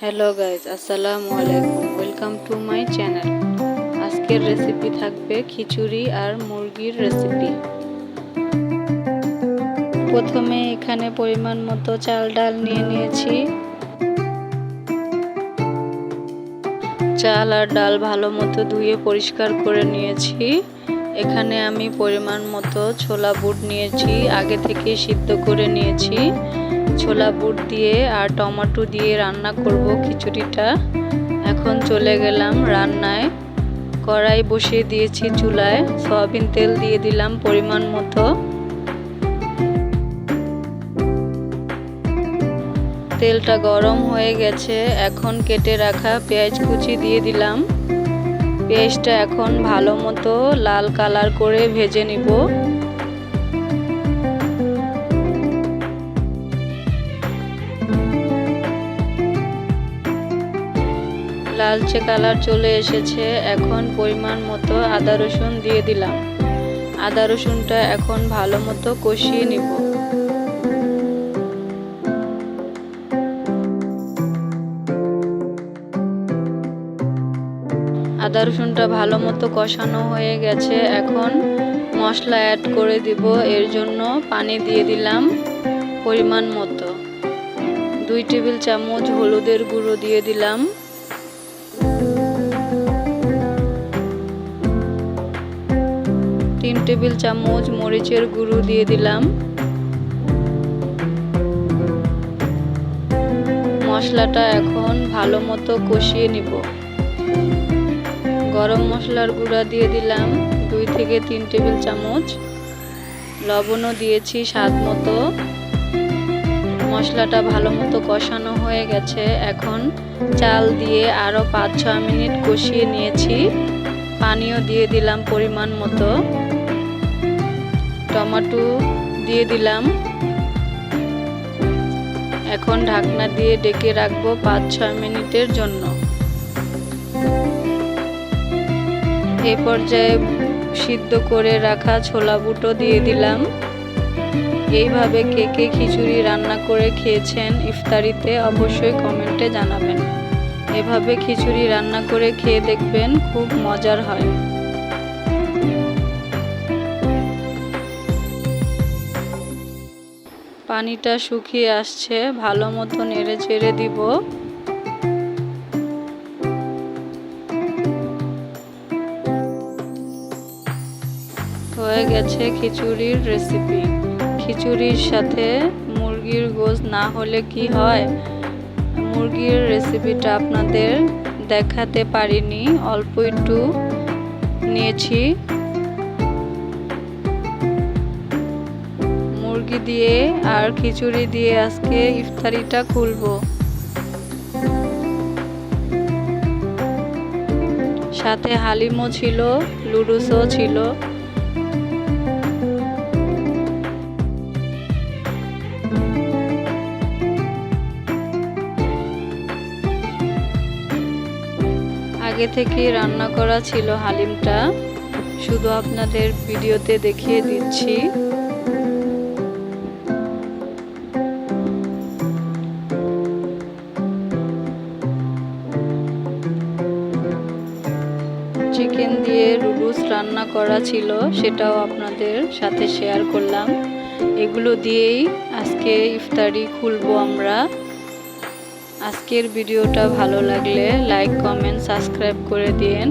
Hello guys আসসালামু আলাইকুম welcome to my channel আজকের রেসিপি থাকবে খিচুড়ি আর মুরগির রেসিপি প্রথমে এখানে পরিমাণ মতো চাল, ডাল নিয়ে নিয়েছি। চাল আর ডাল ভালো মতো ধুয়ে পরিষ্কার করে নিয়েছি। এখানে আমি পরিমাণ মতো ছোলা বুট নিয়েছি, আগে থেকে সিদ্ধ করে নিয়েছি। ছোলা বুট দিয়ে আর টমেটো দিয়ে রান্না করব খিচুড়িটা। এখন চলে গেলাম রান্নায়। কড়াই বসিয়ে দিয়েছি চুলায়। সয়াবিন তেল দিয়ে দিলাম পরিমাণ মতো। তেলটা গরম হয়ে গেছে। এখন কেটে রাখা পেঁয়াজ কুচি দিয়ে দিলাম। পেঁয়াজটা এখন ভালো মতো লাল কালার করে ভেজে নিব। লালচে কালার চলে এসেছে। এখন পরিমাণ মতো আদা রসুন দিয়ে দিলাম। আদা রসুনটা এখন ভালো মতো কষিয়ে নিব। আদা রসুনটা ভালো মতো কষানো হয়ে গেছে। এখন মশলা অ্যাড করে দিব। এর জন্য পানি দিয়ে দিলাম পরিমাণ মতো। দুই টেবিল চামচ হলুদের গুঁড়ো দিয়ে দিলাম। তিন টেবিল চামচ মরিচের গুঁড়ো দিয়ে দিলাম। মশলাটা এখন ভালো মতো কষিয়ে নিব। গরম মশলার গুঁড়া দিয়ে দিলাম দুই থেকে তিন টেবিল চামচ। লবণও দিয়েছি স্বাদ মতো। মশলাটা ভালো মতো কষানো হয়ে গেছে। এখন চাল দিয়ে আরও পাঁচ ছ মিনিট কষিয়ে নিয়েছি। পানিও দিয়ে দিলাম পরিমাণ মতো। টমেটো দিয়ে দিলাম। এখন ঢাকনা দিয়ে ডেকে রাখব পাঁচ, ছয় মিনিটের জন্য। এ পর্যায়ে সিদ্ধ করে রাখা ছোলা বুটো দিয়ে দিলাম। এইভাবে কে কে খিচুড়ি রান্না করে খেয়েছেন ইফতারিতে অবশ্যই কমেন্টে জানাবেন। এভাবে খিচুড়ি রান্না করে খেয়ে দেখবেন খুব মজার হয়। পানিটা শুকিয়ে আসছে, ভালো মতো নেড়ে চেড়ে দিব। হয়ে গেছে খিচুড়ির রেসিপি খিচুড়ির সাথে মুরগির গোশ না হলে কি হয়? মুরগির রেসিপিটা আপনাদের দেখাতে পারিনি, অল্প একটু নিয়েছি। মুরগি দিয়ে আর খিচুড়ি দিয়ে আজকে ইফতারিটা খুলবো। সাথে হালিমও ছিল, লুডুসও ছিল। আগে থেকে রান্না করা ছিল হালিমটা। শুধু আপনাদের ভিডিওতে দেখিয়ে দিচ্ছি। চিকেন দিয়ে রুবুস রান্না করা ছিল, সেটাও আপনাদের সাথে শেয়ার করলাম। এগুলো দিয়েই আজকে ইফতারি খুলবো আমরা। আজকের ভিডিওটা ভালো লাগলে লাইক কমেন্ট সাবস্ক্রাইব করে দিন